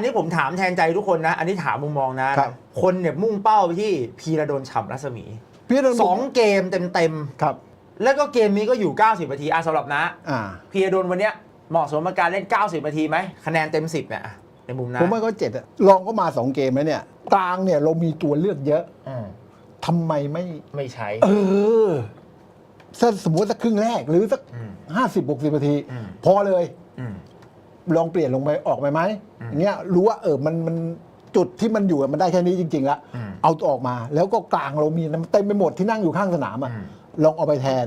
นนี้ผมถามแทนใจทุกคนนะ อันนี้ถามมุมมองนะ ครับ คนเนี่ยมุ่งเป้าไปที่พีระดนฉ่ำรัศมีพี่เดินสองเกมเต็มครับ ๆ แล้วก็เกมนี้ก็อยู่ 90 นาทีอะสำหรับนะ อ่า พีระดนวันเนี้ยเหมาะสมกับการเล่น 90 นาทีไหมคะแนนเต็ม 10เนี่ยอะในมุมนะผมว่าก็เจ็ดอะลองก็มาสองเกมแล้วเนี่ยกลางเนี่ยเรามีตัวเลือกเยอะอืมทำไมไม่ ไม่ใช้ เออถ้าสมมติสักครึ่งแรกหรือสักอืมห้าสิบหกสิบนาที อืม พอเลย อืม ลองเปลี่ยนลงไปออกไปไหมอืมอย่างเงี้ยรู้ว่าเออมันมันจุดที่มันอยู่อะมันได้แค่นี้จริงๆละอืมเอาตัวออกมา แล้วก็กลางเรามีน้ำเต็มไปหมดที่นั่งอยู่ข้างสนามอะอืมลองเอาไปแทน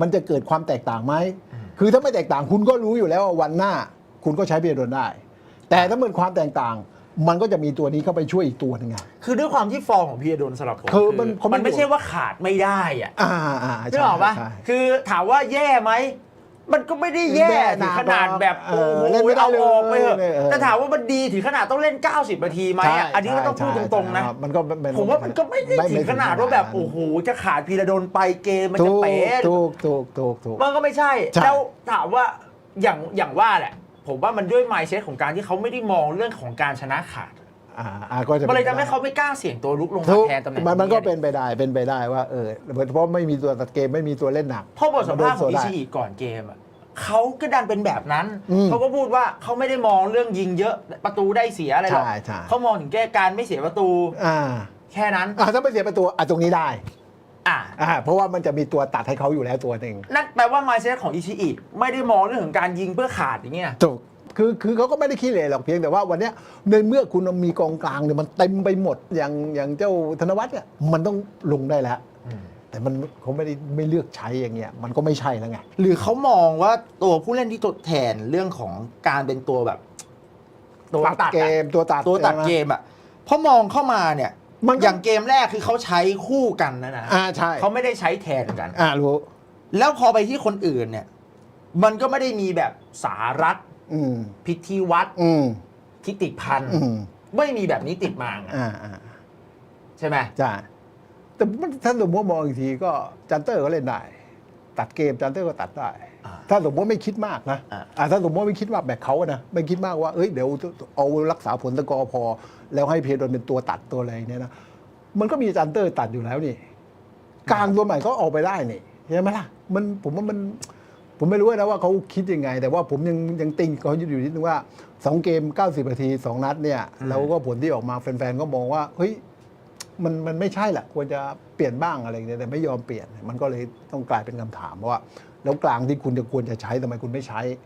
มันจะเกิดความแตกต่างไหมอืมคือถ้าไม่แตกต่างคุณก็รู้อยู่แล้วว่าวันหน้า คุณก็ใช้เบียร์โดนได้ แต่ถ้ามันความแตกต่าง มันก็จะมีตัวนี้เข้าไปช่วยอีกตัวหนึงไง คือด้วยความที่ฟอร์มของพีระดนสำหรับผมคือมันเขาไม่ มันไม่ใช่ว่าขาดไม่ได้อะอ่าอ่านึกออกปะใช่ คือถามว่าแย่ไหม มันก็ไม่ได้แย่แย่ถึงขนาดแบบเอโอ้อโหเล่นไม่ได้เอาออกไปเถเลยเออะอแต่ถามว่ามันดีถึงขนาดต้องเล่น 90 นาทีไหมใช่อะอันนี้ก็ต้องพูดตใช่รงๆนะ ใช่มันก็เป็นผมว่ามันก็ไม่ได้ถึงขนาดว่าแบบโอ้โหจะขาดพีระดนไปเกมมันจะถูกเป๋ถูกถูกถูกถูก มันก็ไม่ใช่ ใช่ แล้วถามว่าอย่างอย่างว่าแหละ ผมว่ามันด้วยไมซ์เซตของการที่เขาไม่ได้มองเรื่องของการชนะขาด อ่าอ่าก็จะมันเลยป็ทำให้เขาไม่กล้าเสี่ยงตัวลุกลงถูมากแทนตำแหน่งมันมันก็นี้เป็นไปได้เป็นไปได้ว่าเออเพราะไม่มีตัวตัดเกมไม่มีตัวเล่นหนัก เพราะบทสัมภาษณ์ของโดอินโซชิได้อิก่อนเกมอะเขาก็ดันเป็นแบบนั้น อืมเขาก็พูดว่าเขาไม่ได้มองเรื่องยิงเยอะประตูได้เสียอะไรหรอกใช่ใช่ เขามองถึงแก้การไม่เสียประตูอ่าแค่นั้นอ่าถ้าไม่เสียประตูอะตรงนี้ได้อะ อ่าเพราะว่ามันจะมีตัวตัดให้เขาอยู่แล้วตัวหนึ่งนั่นแปลว่า mindset ของอิชิอิไม่ได้มองเรื่องของการยิงเพื่อขาดอย่างเงี้ย ถูก คือคือเขาก็ไม่ได้ขี้เหร่หรอกเพียงแต่ว่าวันเนี้ยในเมื่อคุณมีกองกลางเนี่ยมันเต็มไปหมดอย่างอย่างเจ้าธนวัฒน์เนี่ยมันต้องลงได้แล้ว แต่มันเขาไม่ได้ไม่เลือกใช้อย่างเงี้ยมันก็ไม่ใช่แล้วไง หรือเขามองว่าตัวผู้เล่นที่ทดแทนเรื่องของการเป็นตัวแบบ ตัวตัดตัดเกอะมตัวตัดตัวตัดใช่ไหเกมอะเพราะมองเข้ามาเนี่ยมันก็ อย่างเกมแรกคือเขาใช้คู่กันนะนะอ่าใช่เขาไม่ได้ใช้แทนกัน อ่ารู้ แล้วพอไปที่คนอื่นเนี่ย มันก็ไม่ได้มีแบบสารัต อืมพิธีวัตรอืมทิติพันธ์อืมไม่มีแบบนี้ติดมาไงอ่าอ่าใช่ไหมใช่แต่มันถ้าสมมติมองอีกทีก็จันเตอร์ก็เล่นได้ ตัดเกมจันเตอร์ก็ตัดได้ อ่า ถ้าสมมติไม่คิดมากนะอ่าอ่าถ้าสมมติไม่คิดว่าแบบเขาอะนะไม่คิดมากว่าเอ้ยเดี๋ยวเอารักษาผลตะกอพอ แล้วให้เพโดนเป็นตัวตัดตัวอะไรเนี่ยนะมันก็มีจันเตอร์ตัดอยู่แล้วนี่กลางตัวใหม่ก็ออกไปได้นี่ใช่ไหมล่ะมันผมว่ามัน ผมไม่รู้นะว่าเขาคิดยังไง แต่ว่าผมยังยังติงเขาอยู่นิดนึงว่าสองเกม 90นาทีสองนัดเนี่ยแล้วก็ผลที่ออกมาแฟนๆ ก็มองว่าเฮ้ยมันมันไม่ใช่แหละควรจะเปลี่ยนบ้างอะไรอย่างเงี้ยแต่ไม่ยอมเปลี่ยน มันก็เลยต้องกลายเป็นคำถามว่า แล้วกลางที่คุณจะควรจะใช้ทำไมคุณไม่ใช้